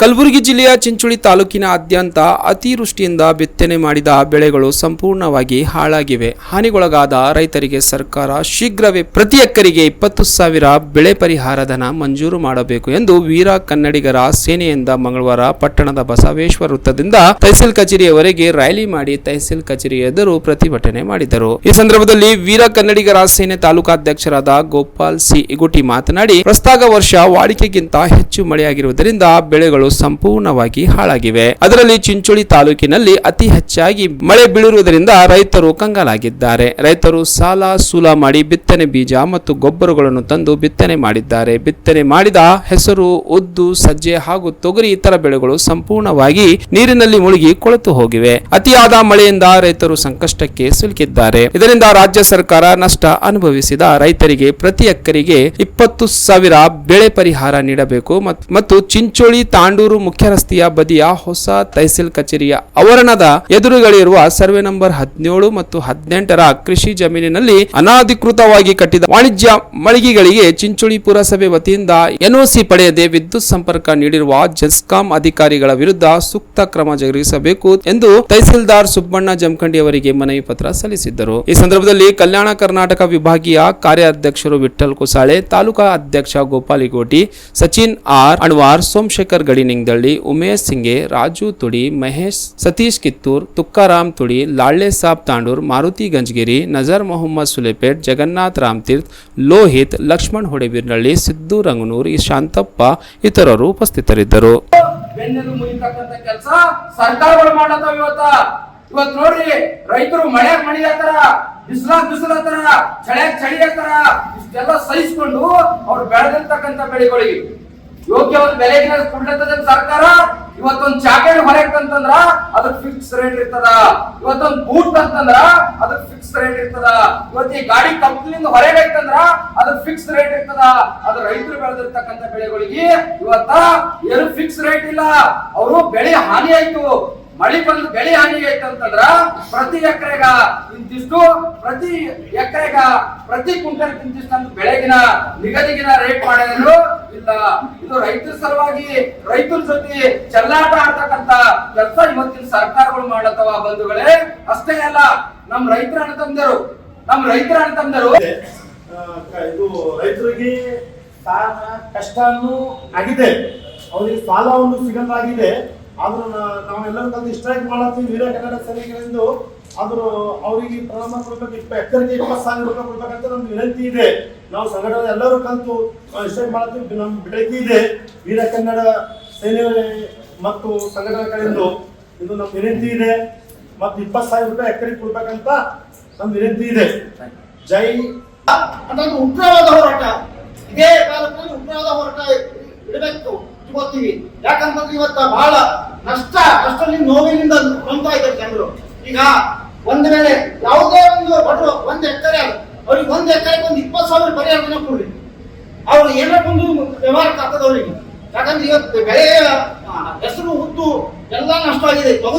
ಕಲಬುರಗಿ ಜಿಲ್ಲೆಯ ಚಿಂಚೋಳಿ ತಾಲೂಕಿನಾದ್ಯಂತ ಅತಿವೃಷ್ಟಿಯಿಂದ ಬಿತ್ತನೆ ಮಾಡಿದ ಬೆಳೆಗಳು ಸಂಪೂರ್ಣವಾಗಿ ಹಾಳಾಗಿವೆ. ಹಾನಿಗೊಳಗಾದ ರೈತರಿಗೆ ಸರ್ಕಾರ ಶೀಘ್ರವೇ ಪ್ರತಿ ಎಕರೆಗೆ ಇಪ್ಪತ್ತು ಸಾವಿರ ಬೆಳೆ ಪರಿಹಾರ ಧನ ಮಂಜೂರು ಮಾಡಬೇಕು ಎಂದು ವೀರ ಕನ್ನಡಿಗರ ಸೇನೆಯಿಂದ ಮಂಗಳವಾರ ಪಟ್ಟಣದ ಬಸವೇಶ್ವರ ವೃತ್ತದಿಂದ ತಹಸೀಲ್ ಕಚೇರಿಯವರೆಗೆ ರ್ಯಾಲಿ ಮಾಡಿ ತಹಸೀಲ್ ಕಚೇರಿ ಎದುರು ಪ್ರತಿಭಟನೆ ಮಾಡಿದರು. ಈ ಸಂದರ್ಭದಲ್ಲಿ ವೀರ ಕನ್ನಡಿಗರ ಸೇನೆ ತಾಲೂಕಾಧ್ಯಕ್ಷರಾದ ಗೋಪಾಲ್ ಸಿ ಇಗುಟಿ ಮಾತನಾಡಿ ಪ್ರಸ್ತಾಗ ವರ್ಷ ವಾಡಿಕೆಗಿಂತ ಹೆಚ್ಚು ಮಳೆಯಾಗಿರುವುದರಿಂದ ಬೆಳೆಗಳು ಸಂಪೂರ್ಣವಾಗಿ ಹಾಳಾಗಿವೆ. ಅದರಲ್ಲಿ ಚಿಂಚೋಳಿ ತಾಲೂಕಿನಲ್ಲಿ ಅತಿ ಹೆಚ್ಚಾಗಿ ಮಳೆ ಬೀಳಿರುವುದರಿಂದ ರೈತರು ಕಂಗಾಲಾಗಿದ್ದಾರೆ. ರೈತರು ಸಾಲ ಸೂಲ ಮಾಡಿ ಬಿತ್ತನೆ ಬೀಜ ಮತ್ತು ಗೊಬ್ಬರಗಳನ್ನು ತಂದು ಬಿತ್ತನೆ ಮಾಡಿದ್ದಾರೆ. ಬಿತ್ತನೆ ಮಾಡಿದ ಹೆಸರು, ಉದ್ದು, ಸಜ್ಜೆ ಹಾಗೂ ತೊಗರಿ ಇತರ ಬೆಳೆಗಳು ಸಂಪೂರ್ಣವಾಗಿ ನೀರಿನಲ್ಲಿ ಮುಳುಗಿ ಕೊಳೆತು ಹೋಗಿವೆ. ಅತಿಯಾದ ಮಳೆಯಿಂದ ರೈತರು ಸಂಕಷ್ಟಕ್ಕೆ ಸಿಲುಕಿದ್ದಾರೆ. ಇದರಿಂದ ರಾಜ್ಯ ಸರ್ಕಾರ ನಷ್ಟ ಅನುಭವಿಸಿದ ರೈತರಿಗೆ ಪ್ರತಿ ಎಕರೆಗೆ ಇಪ್ಪತ್ತು ಸಾವಿರ ಬೆಳೆ ಪರಿಹಾರ ನೀಡಬೇಕು. ಮತ್ತು ಚಿಂಚೋಳಿ ತಾಂಡೂರು ಮುಖ್ಯ ರಸ್ತೆಯ ಬದಿಯ ಹೊಸ ತಹಸೀಲ್ ಕಚೇರಿಯ ಆವರಣದ ಎದುರುಗಳಿರುವ ಸರ್ವೆ ನಂಬರ್ ಹದಿನೇಳು ಮತ್ತು ಹದಿನೆಂಟರ ಕೃಷಿ ಜಮೀನಿನಲ್ಲಿ ಅನಧಿಕೃತವಾಗಿ ಕಟ್ಟಿದ ವಾಣಿಜ್ಯ ಮಳಿಗೆಗಳಿಗೆ ಚಿಂಚೋಳಿ ಪುರಸಭೆ ವತಿಯಿಂದ ಎನ್ಒಸಿ ಪಡೆಯದೆ ವಿದ್ಯುತ್ ಸಂಪರ್ಕ ನೀಡಿರುವ ಜೆಸ್ಕಾಂ ಅಧಿಕಾರಿಗಳ ವಿರುದ್ಧ ಸೂಕ್ತ ಕ್ರಮ ಜರುಗಿಸಬೇಕು ಎಂದು ತಹಸೀಲ್ದಾರ್ ಸುಬ್ಬಣ್ಣ ಜಮಖಂಡಿ ಅವರಿಗೆ ಮನವಿ ಪತ್ರ ಸಲ್ಲಿಸಿದ್ದರು. ಈ ಸಂದರ್ಭದಲ್ಲಿ ಕಲ್ಯಾಣ ಕರ್ನಾಟಕ ವಿಭಾಗೀಯ ಕಾರ್ಯಾಧ್ಯಕ್ಷರು ವಿಠಲ್ ಕುಸಾಳೆ, ತಾಲೂಕಾ ಅಧ್ಯಕ್ಷ ಗೋಪಾಲಿಗೋಟಿ ಸಚಿನ್ ಆರ್ ಅಣ್ವಾರ್ ಸೋಮಶೇಖರ್ ಗಡಿನಿಂಗದಳ್ಳಿ ಉಮೇಶ್ ಸಿಂಗೆ, ರಾಜು ತುಡಿ, ಮಹೇಶ್, ಸತೀಶ್ ಕಿತ್ತೂರ್, ತುಕ್ಕಾರಾಮ್ ತುಡಿ ಲಾಳ್ಳೆ ಸಾಬ್ ತಾಂಡೂರ್, ಮಾರುತಿ ಗಂಜಗಿರಿ, ನಜರ್ ಮೊಹಮ್ಮದ್ ಸುಲೇಪೇಟ್, ಜಗನ್ನಾಥ್ ರಾಮ್ತೀರ್ಥ್, ಲೋಹಿತ್, ಲಕ್ಷ್ಮಣ್ ಹೊಡೆಬೀರ್ನಳ್ಳಿ, ಸಿದ್ದು ರಂಗನೂರ್, ಶಾಂತಪ್ಪ ಇತರರು ಉಪಸ್ಥಿತರಿದ್ದರು. ಇವತ್ ನೋಡ್ರಿ, ರೈತರು ಮಳೆ ಮಳಿ ಹತ್ತಾರ ಬಿಸಿಲಾಗ ಆತರ ಚಳಿಯಾಗ ಚಳಿ ಆತರ ಇಷ್ಟೆಲ್ಲ ಸಹಿಸ್ಕೊಂಡು ಅವ್ರು ಬೆಳೆದಿರ್ತಕ್ಕಂಥ ಬೆಳೆಗಳಿಗೆ ಯೋಗ್ಯವಾದ ಬೆಲೆ ಕೊಡ್ಲತ್ತದ ಸರ್ಕಾರ? ಇವತ್ತೊಂದ್ ಜಾಕೆಟ್ ಹೊರಗೆ ಅಂತಂದ್ರ ಅದಕ್ಕೆ ಫಿಕ್ಸ್ ರೇಟ್ ಇರ್ತದ. ಇವತ್ತೊಂದ್ ಬೂಟ್ ಅಂತಂದ್ರ ಅದಕ್ಕೆ ಫಿಕ್ಸ್ ರೇಟ್ ಇರ್ತದ. ಇವತ್ತು ಈ ಗಾಡಿ ಕಂಪ್ನಿಯಿಂದ ಹೊರಗೆ ಐತಂದ್ರ ಫಿಕ್ಸ್ ರೇಟ್ ಇರ್ತದ. ಅದು ರೈತರು ಬೆಳೆದಿರ್ತಕ್ಕಂಥ ಬೆಳೆಗಳಿಗೆ ಇವತ್ತ ಏನು ಫಿಕ್ಸ್ ರೇಟ್ ಇಲ್ಲ. ಅವರು ಬೆಳೆ ಹಾನಿ ಆಯ್ತು. ಮಳಿ ಬಂದು ಬೆಳೆ ಹಾನಿ ಆಯ್ತು ಅಂತಂದ್ರ ಪ್ರತಿ ಎಕರೆಗ ಇಂತಿಷ್ಟು, ಪ್ರತಿ ಎಕರೆಗ ಪ್ರತಿ ಕ್ವಿಂಟಲ್ ಇಂತಿಷ್ಟು ಅಂತ ಬೆಳೆಗಿನ ನಿಗದಿಗಿನ ರೇಟ್ ಮಾಡಿದ್ರು ಇಲ್ಲ. ಇದು ರೈತರ ಸಲುವಾಗಿ ರೈತರ ಜೊತೆ ಚೆಲ್ಲಾಟ ಆಡ್ತಕ್ಕಂತ ಕೆಲಸ ಇವತ್ತಿನ ಸರ್ಕಾರಗಳು ಮಾಡತ್ತವ ಬಂಧುಗಳೇ. ಅಷ್ಟೇ ಅಲ್ಲ, ನಮ್ ರೈತರ ಅಂತಂದರು ನಮ್ ರೈತರ ಅಣ್ಣ ಇದೆ. ರೈತರಿಗೆ ಕಷ್ಟನೂ ಆಗಿದೆ. ಅವರಿಗೆ ಸಾಲವನ್ನು ಸಿಗಲಾಗಿದೆ ಆದ್ರೂ ನಾವು ನಾವೆಲ್ಲರೂ ಕಲ್ತು ಸ್ಟ್ರೈಕ್ ಮಾಡತ್ತೀವಿ ವೀರ ಕನ್ನಡ ಸೈನಿಕರೆಂದು. ಆದ್ರೂ ಅವರಿಗೆ ಪ್ರಾರಂಭ ಕೊಡ್ಬೇಕು ಇಪ್ಪ ಎಕರೆಗೆ ಇಪ್ಪತ್ತು ಸಾವಿರ ರೂಪಾಯಿ ಕೊಡ್ಬೇಕಂತ ನಮ್ಮ ವಿನಂತಿ ಇದೆ. ನಾವು ಸಂಘಟನೆ ಎಲ್ಲರೂ ಕಲ್ತು ಸ್ಟ್ರೈಕ್ ಮಾಡತ್ತೀವಿ. ನಮ್ಮ ಬೆಳಗ್ಗೆ ಇದೆ. ವೀರ ಕನ್ನಡ ಸೈನ್ಯ ಮತ್ತು ಸಂಘಟನೆಗಳಿಂದ ಇದು ನಮ್ಮ ವಿನಂತಿ ಇದೆ. ಮತ್ತು ಇಪ್ಪತ್ತು ಸಾವಿರ ರೂಪಾಯಿ ಎಕರೆಗೆ ಕೊಡ್ಬೇಕಂತ ನಮ್ಮ ವಿನಂತಿ ಇದೆ. ಜೈ ಅದೊಂದು ಉಗ್ರವಾದ ಹೋರಾಟ. ಇದೇ ಕಾಲದಲ್ಲಿ ಉಗ್ರವಾದ ಹೋರಾಟ ಇಡಬೇಕು. ಇವತ್ತಿಗೆ ಯಾಕಂತಂದ್ರೆ ಇವತ್ತ ಬಹಳ ನಷ್ಟ ಅಷ್ಟರಲ್ಲಿ ನೋವಿನಿಂದ ಹೊಂದ್ತಾ ಇದ್ದಾರೆ ಜನರು. ಈಗ ಒಂದ್ ವೇಳೆ ಯಾವುದೇ ಒಂದು ಬಡವರು, ಒಂದ್ ಎಕರೆ ಅವ್ರಿಗೆ ಒಂದ್ ಎಕರೆಗೆ ಒಂದ್ ಇಪ್ಪತ್ತು ಸಾವಿರ ಪರಿಹಾರನ ಕೊಡ್ರಿ. ಅವ್ರು ಏನಾರ ಒಂದು ವ್ಯವಹಾರ ಕಾಕದವ್ರಿಗೆ ಯಾಕಂದ್ರೆ ಇವತ್ತು ಬೆಳೆ ಹೆಸರು ಉದ್ದು ಎಲ್ಲ ನಷ್ಟ ಆಗಿದೆ. ತೊಗರಿ